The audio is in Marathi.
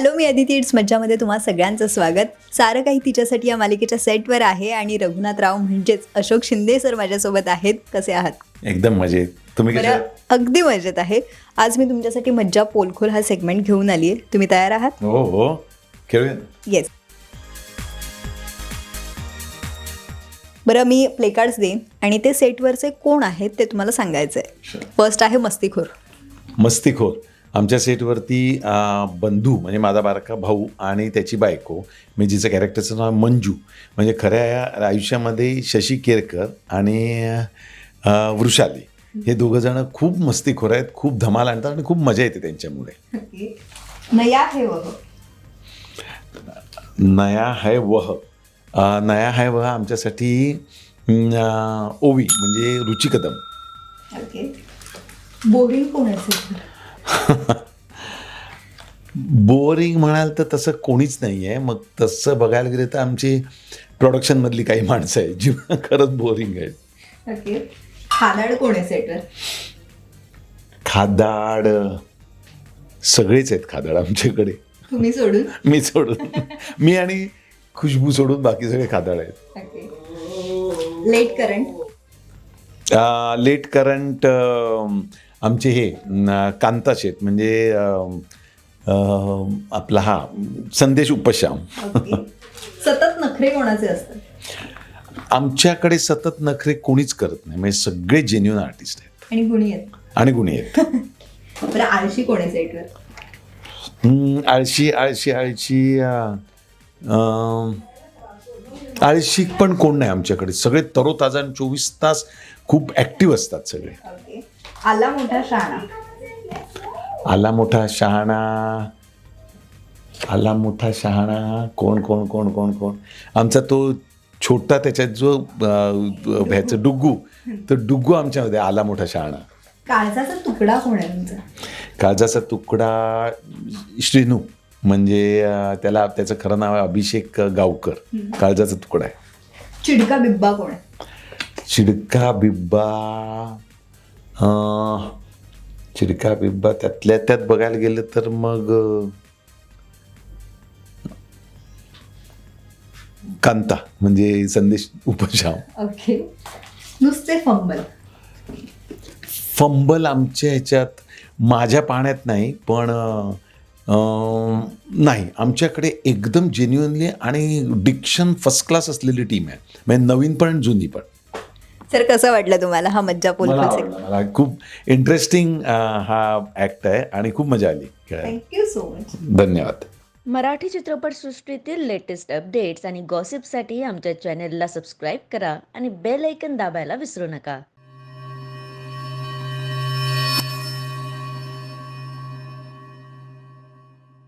हॅलो मी अदिती इट्स मज्जामध्ये तुम्हा सगळ्यांचं स्वागत. सारं काही तिच्यासाठी या मालिकेच्या सेटवर आहे आणि रघुनाथराव म्हणजेच अशोक शिंदे सर माझ्यासोबत आहेत. कसे आहात? एकदम मजेत. तुम्ही अगदी मजेत आहे. आज मी तुमच्यासाठी मज्जा पोलखोल हा सेगमेंट घेऊन आली आहे. तुम्ही तयार आहात? हो हो. खेळूया. येस बरं मी प्ले कार्ड्स देईन आणि ते सेटवरचे कोण आहेत ते तुम्हाला सांगायचं आहे. फर्स्ट आहे मस्तीखोर. मस्तीखोर. आमच्या सेटवरती बंधू म्हणजे माझा बारका भाऊ आणि त्याची बायको म्हणजे जिचं कॅरेक्टरचं नाव मंजू म्हणजे खऱ्या आयुष्यामध्ये शशी केरकर आणि वृषाली हे दोघं जण खूप मस्तीखोर आहेत खूप धमाल आणतात आणि खूप मजा येते त्यांच्यामुळे. नया हे वह? नया है वह. नया है वह आमच्यासाठी ओवी म्हणजे रुची कदम. बोरिंग कोण असेल? बोरिंग म्हणाल तर तसं कोणीच नाही आहे मग तसं बघायला गेलं तर आमची प्रोडक्शनमधली काही माणसं आहेत जी खरंच बोरिंग आहेत. ओके. खादाड कोण आहे सेटवर खादाड सगळेच आहेत खादाड आमच्याकडे. तुम्ही सोडून? मी सोडून. मी आणि खुशबू सोडून बाकी सगळे खादाड आहेत. Okay. Late current? Late current आमचे हे कांता शेत म्हणजे आपला हा संदेश उपश्याम. सतत नखरे कोणाचे असतात? आमच्याकडे सतत नखरे कोणीच करत नाही. म्हणजे सगळे जेन्युन आर्टिस्ट आहेत. आणि गुणी आहेत. आणि गुणी आहेत. आळशी कोण आहे आळशी आळशी आळशी आळशी पण कोण नाही आमच्याकडे. सगळे तरोताजा चोवीस तास खूप ॲक्टिव्ह असतात सगळे. आला मोठा शाणा आला मोठा शहाणा. आला मोठा शहाणा. कोण कोण कोण कोण कोण? आमचा तो छोटा त्याच्यात जो ह्याचं डुग्गू तो डुग्गू आमच्यामध्ये आला मोठा शहाणा. काळजाचा तुकडा कोण आहे तुमचा? काळजाचा तुकडा श्रीनू म्हणजे त्याला त्याचं खरं नाव आहे अभिषेक गावकर. काळजाचा तुकडा आहे. चिडका बिब्बा कोण आहे? चिडका बिब्बा. अं, चिडका बिब्बा त्यातल्या त्यात बघायला गेलं तर मग कांता म्हणजे संदेश उपशाम. ओके. नुसते फंबल. फंबल आमच्या ह्याच्यात माझ्या पाण्यात नाही पण नाही. आमच्याकडे एकदम जेन्युअनली आणि डिक्शन फर्स्ट क्लास असलेली टीम आहे. म्हणजे नवीन पण जुनी पण. सर कसं वाटलं तुम्हाला? हा मज्जा मला आवडला. मला खूप इंटरेस्टिंग हा ऍक्ट आहे आणि खूप मजा आली. खेळायला. थँक्यू सो मच धन्यवाद. मराठी चित्रपटसृष्टीतील लेटेस्ट अपडेट्स आणि गॉसिपसाठी आमच्या चॅनेलला सबस्क्राईब करा आणि बेल ऐकन दाबायला विसरू नका.